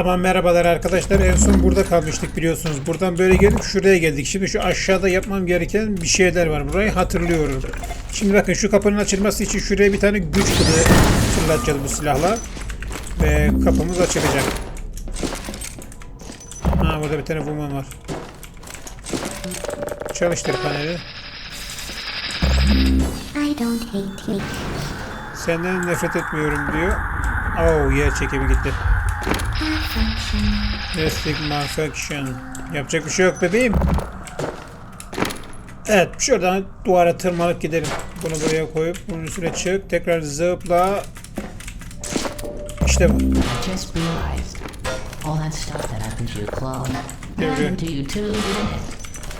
Tamam merhabalar arkadaşlar. En son burada kalmıştık biliyorsunuz. Buradan böyle gelip şuraya geldik. Şimdi şu aşağıda yapmam gereken bir şeyler var. Burayı hatırlıyorum. Şimdi bakın şu kapının açılması için şuraya bir tane güç kılığı fırlatacağız bu silahla. Ve kapımız açılacak. Ha burada bir tane woman var. Çalıştır paneli. Senden nefret etmiyorum diyor. Oh yer çekimi gitti. Destek malfunction. Yapacak bir şey yok bebeğim. Evet şuradan duvara tırmanıp gidelim. Bunu buraya koyup bunun üstüne çık. Tekrar zıpla. İşte bu. Just realized all that stuff that happened to your clone happened to you too,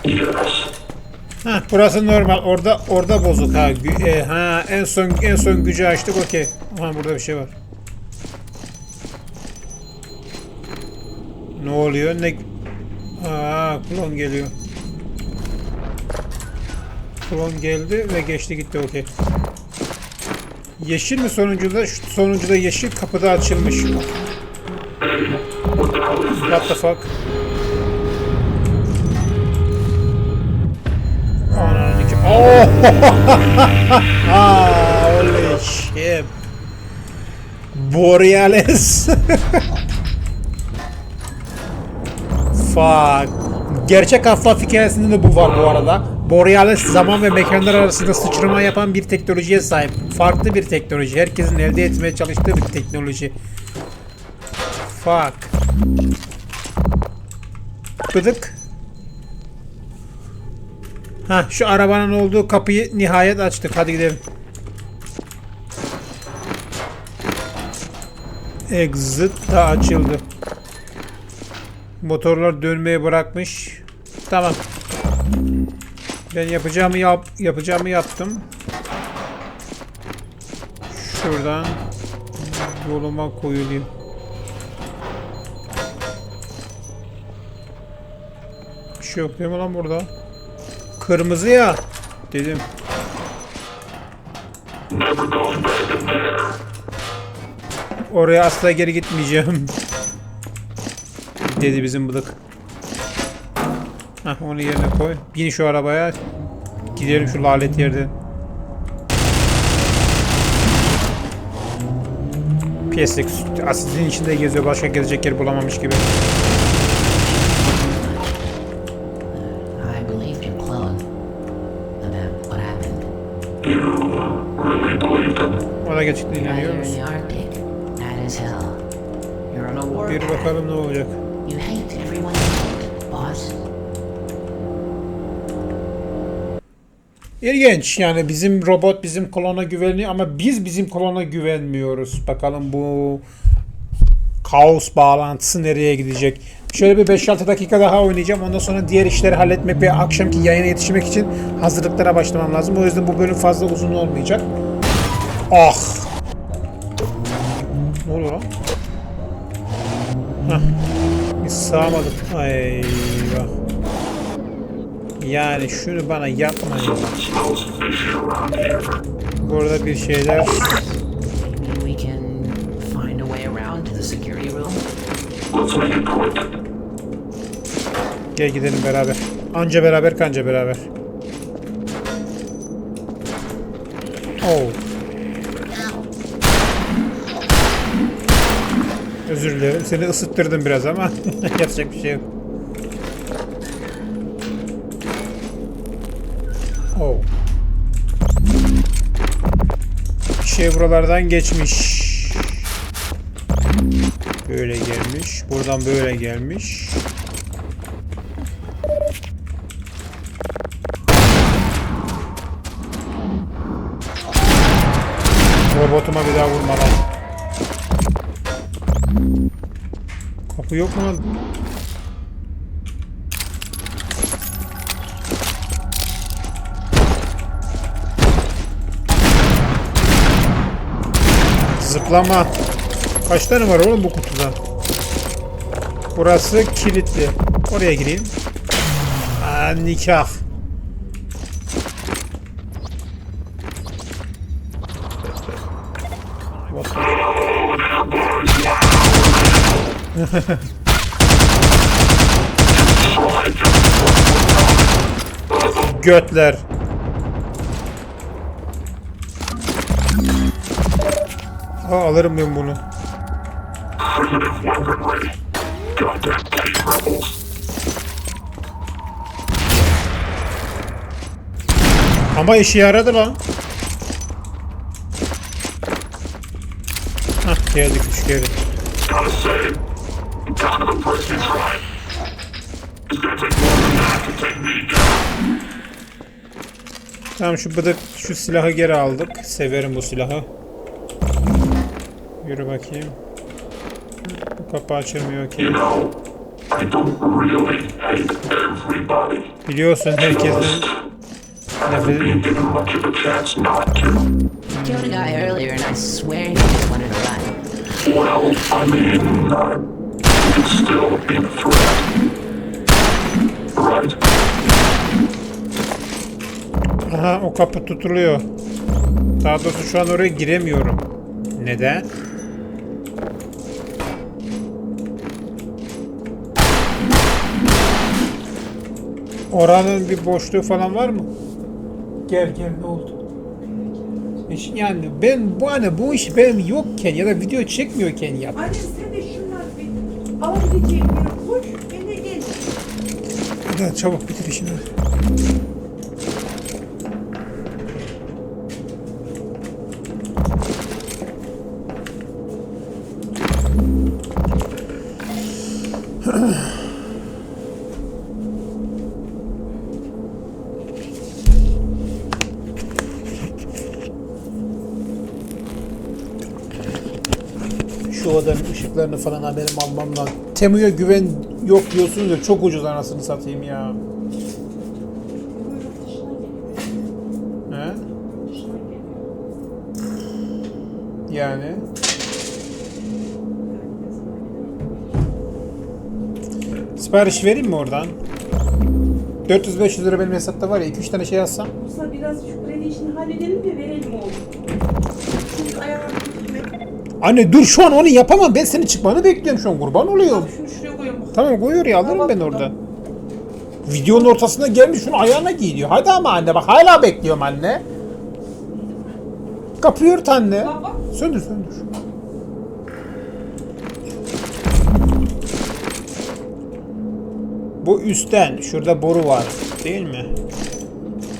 didn't it? Ha burası normal. Orada orada bozuk ha. Gü- e, ha en son en son gücü açtık okey. Ha burada bir şey var. Ne oluyor? Ne Aa klon geliyor. Klon geldi ve geçti gitti okey. Yeşil mi sonuncuda? Şu sonuncuda yeşil kapıda açılmış. What the fuck? Oh! ah, holy shit. Borealis. Fuck. Gerçek Half-Life hikayesinde de bu var bu arada. Borealis zaman ve mekanlar arasında sıçrama yapan bir teknolojiye sahip. Farklı bir teknoloji. Herkesin elde etmeye çalıştığı bir teknoloji. Fuck. Bıdık. Ha şu arabanın olduğu kapıyı nihayet açtık. Hadi gidelim. Exit da açıldı. Motorlar dönmeyi bırakmış. Tamam. Ben yapacağımı yap yapacağımı yaptım. Şuradan yoluma koyulayım. Bir şey yok değil mi lan burada? Kırmızı ya. Dedim. Oraya asla geri gitmeyeceğim. Dedi bizim bıdık. Hah onu yerine koy. Bin şu arabaya. Gidelim şu lalet yerden. Pislik. Asidin içinde geziyor. Başka gezecek yer bulamamış gibi. O da gerçekten inanıyor musun? Bir bakalım ne olacak. İlginç yani bizim robot bizim klona güveniyor ama biz bizim klona güvenmiyoruz. Bakalım bu kaos bağlantısı nereye gidecek. Şöyle bir 5-6 dakika daha oynayacağım. Ondan sonra diğer işleri halletmek ve akşamki yayına yetişmek için hazırlıklara başlamam lazım. O yüzden bu bölüm fazla uzun olmayacak. Ah! Ne oluyor lan? Hah. Biz sığamadık. Ay eyvah. Yani şunu bana yapmayın. Burada bir şeyler. Gel gidelim beraber. Anca beraber kanca beraber. Oh. Özür dilerim. Seni ısıttırdım biraz ama yapacak bir şey yok. Şey buralardan geçmiş. Böyle gelmiş. Buradan böyle gelmiş. Robotuma bir daha vurma. Kapı yok mu lan? Zıplama. Kaç tane var oğlum bu kutuda? Burası kilitli. Oraya gireyim. Aa, nikah. Götler. Aa, alırım ben bunu. Ama işe yaradı lan. Hah geldik üç down. Tamam şu bıdık şu silahı geri aldık. Severim bu silahı. Yürü bakayım. Bu kapı açılmıyor everybody. Biliyorsun herkesin nefret? Aha o kapı tutuluyor. Daha doğrusu şu an oraya giremiyorum. Neden? Oranın bir boşluğu falan var mı? Gel gel ne oldu? İş- Yani ben bu hani bu iş benim yokken ya da video çekmiyorken yap. Annem sen de şunlar bir alabileceğin yere koş, eve gel. Hadi çabuk bitir işini. Şu ışıklarını falan haberim almam lazım. Temu'ya güven yok diyorsunuz ya çok ucuz anasını satayım ya. He? Yani. Sipariş vereyim mi oradan? 400-500 lira benim hesapta var ya 2-3 tane şey yazsam. Musa biraz şu kredi işini halledelim de verelim oğlum. Çünkü ayağını. Anne dur şu an onu yapamam ben senin çıkmanı bekliyorum şu an kurban oluyorum. Şunu şuraya koyalım. Tamam koyuyor ya alırım ben orada. Videonun ortasına gelmiş şunu ayağına giy diyor. Hadi ama anne bak hala bekliyorum anne. Kapıyı ört anne. Baba. Söndür söndür. Bu üstten. Şurada boru var. Değil mi?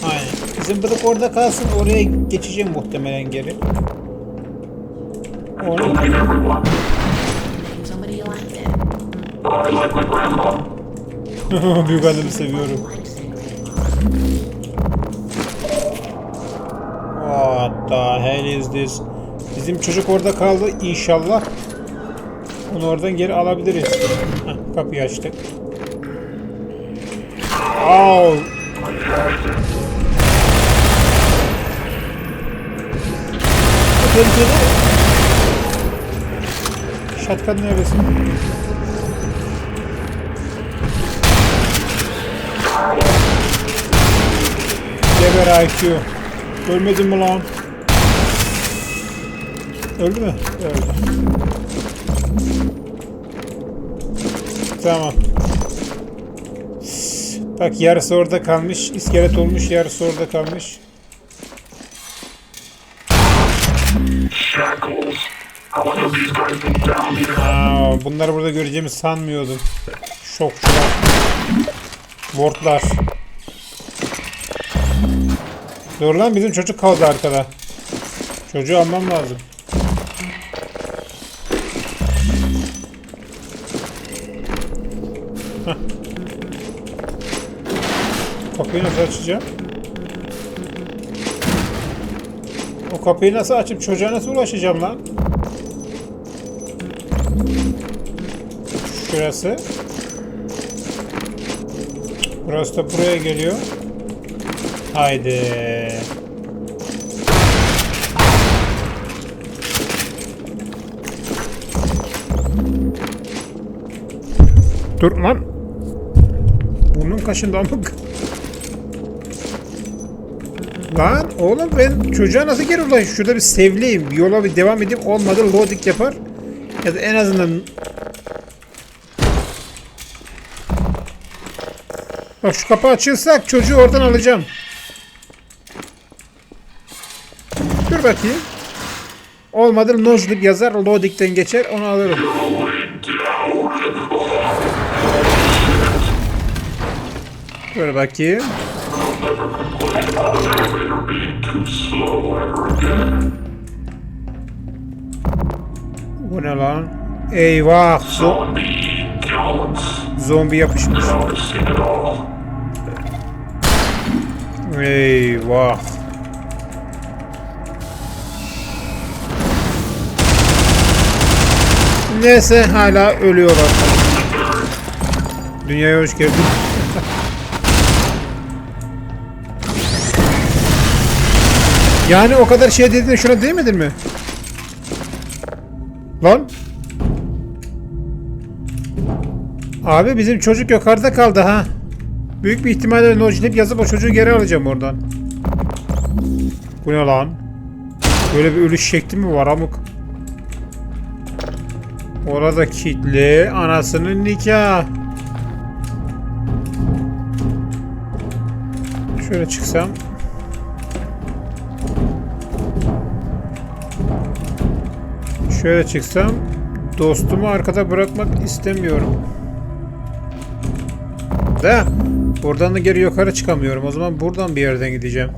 Aynen. Bizim bıdık orada kalsın. Oraya geçeceğim muhtemelen geri. Büyük annemi seviyorum. What the hell is this? Bizim çocuk orada kaldı. İnşallah onu oradan geri alabiliriz. Heh, kapıyı açtık. Bu tehlikeli. Şatkan neredesin? Geber IQ. Ölmedin mi lan? Öldü mü? Öldü. Tamam. Bak yarısı orada kalmış. iskelet olmuş. Yarısı orada kalmış. Aa, bunları burada göreceğimi sanmıyordum. Şokçular. Wardlar. Dur lan bizim çocuk kaldı arkada. Çocuğu almam lazım. Kapıyı nasıl açacağım? O kapıyı nasıl açıp çocuğa nasıl ulaşacağım lan? Şurası. Burası da buraya geliyor. Haydi. Dur lan. Burnun kaşındı amık. Lan oğlum ben çocuğa nasıl geri ulaşayım? Şurada bir sevleyeyim. Bir yola bir devam edeyim. Olmadı loading yapar. Ya da en azından Bak şu kapı açılsak çocuğu oradan alacağım. Dur bakayım. Olmadı nojluk yazar loading'den geçer onu alırım. Dur bakayım. Bu ne lan? Eyvah! Zombi yapışmış. Eyvah! Neyse hala ölüyorlar. Dünyaya hoş geldin. yani o kadar şey dedin şuna değmedin mi? Lan? Abi bizim çocuk yukarıda kaldı ha. Büyük bir ihtimalle nojlip yazıp o çocuğu geri alacağım oradan. Bu ne lan? Böyle bir ölüş şekli mi var amık? Orada kitli anasının nikah. Şöyle çıksam. Şöyle çıksam dostumu arkada bırakmak istemiyorum. Da buradan da geri yukarı çıkamıyorum. O zaman buradan bir yerden gideceğim.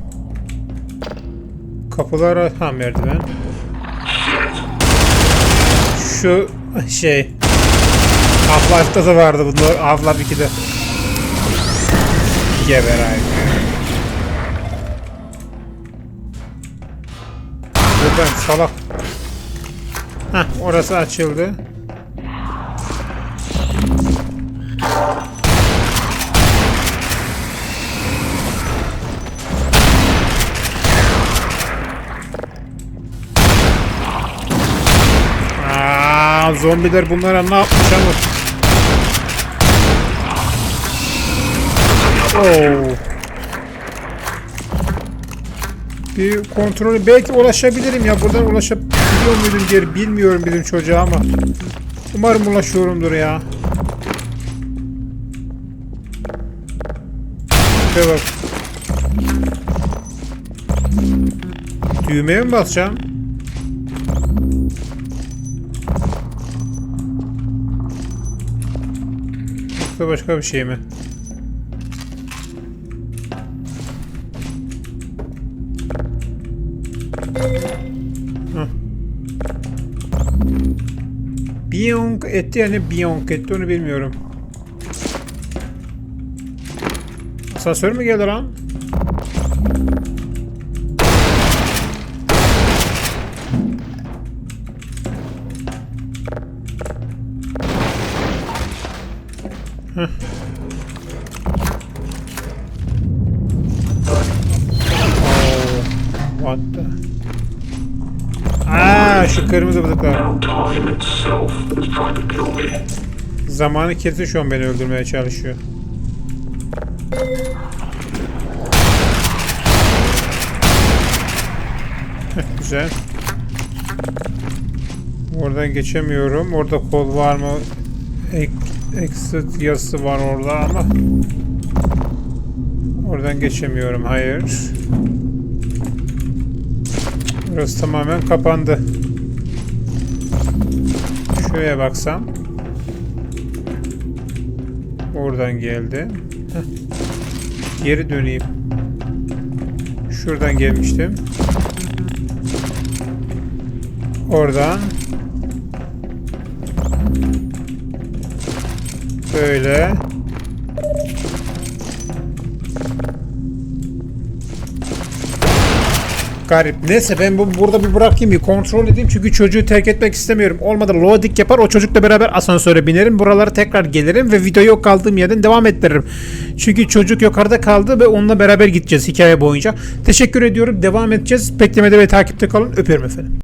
Kapılar ha merdiven. Şu şey Half-Life'da da vardı bunlar. Half-Life 2'de. Geber abi. Buradan salak. Hah orası açıldı. Aa, zombiler bunlara ne yapmış ama? Oo. Bir kontrolü belki ulaşabilirim ya buradan ulaşabiliyor muydum geri bilmiyorum bizim çocuğa ama umarım ulaşıyorumdur ya. Şuraya bak. Düğmeye mi basacağım? Yoksa başka bir şey mi? Hah. Biyonk etti yani biyonk etti onu bilmiyorum. Asansör mü geldi lan? What the? Aa şu kırmızı bıdıklar. Zamanı kesin şu an beni öldürmeye çalışıyor. Güzel. Oradan geçemiyorum. Orada kol var mı? Exit yazısı var orada ama oradan geçemiyorum. Hayır. Burası tamamen kapandı. Şuraya baksam. Oradan geldi. Heh. Geri döneyim. Şuradan gelmiştim. Oradan. Böyle. Garip. Neyse ben bu burada bir bırakayım bir kontrol edeyim çünkü çocuğu terk etmek istemiyorum. Olmadı loading yapar o çocukla beraber asansöre binerim. Buralara tekrar gelirim ve videoyu kaldığım yerden devam ettiririm. Çünkü çocuk yukarıda kaldı ve onunla beraber gideceğiz hikaye boyunca. Teşekkür ediyorum. Devam edeceğiz. Beklemede ve takipte kalın. Öpüyorum efendim.